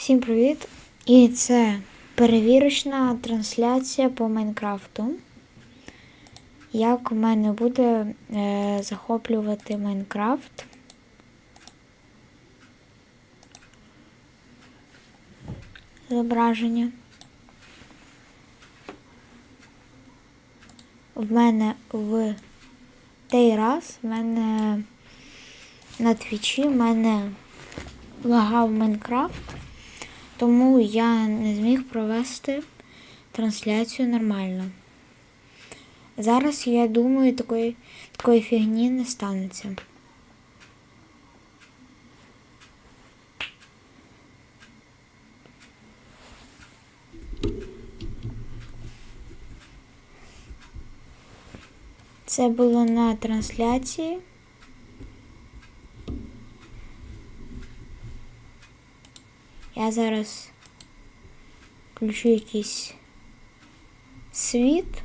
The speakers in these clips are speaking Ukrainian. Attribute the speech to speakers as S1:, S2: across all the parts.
S1: Всім привіт! І це перевірочна трансляція по Майнкрафту. Як у мене буде е, захоплювати Майнкрафт. Зображення. В мене в той раз в мене на твічі в мене лагав Майнкрафт, тому я не зміг провести трансляцію нормально. Зараз, я думаю, такої, такої фігні не станеться. Це було на трансляції. Я зараз включу якийсь світ.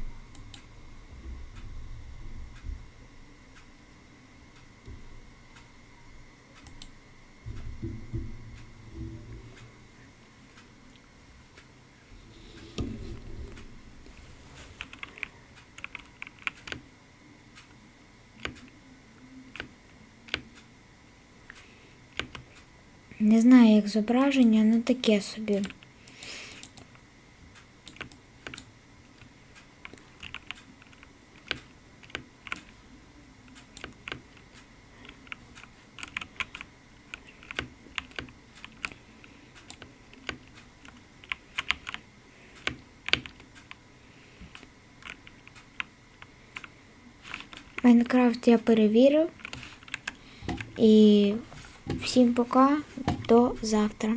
S1: Не знаю, як зображення, ну таке собі. Майнкрафт я перевірив. І всім пока, до завтра.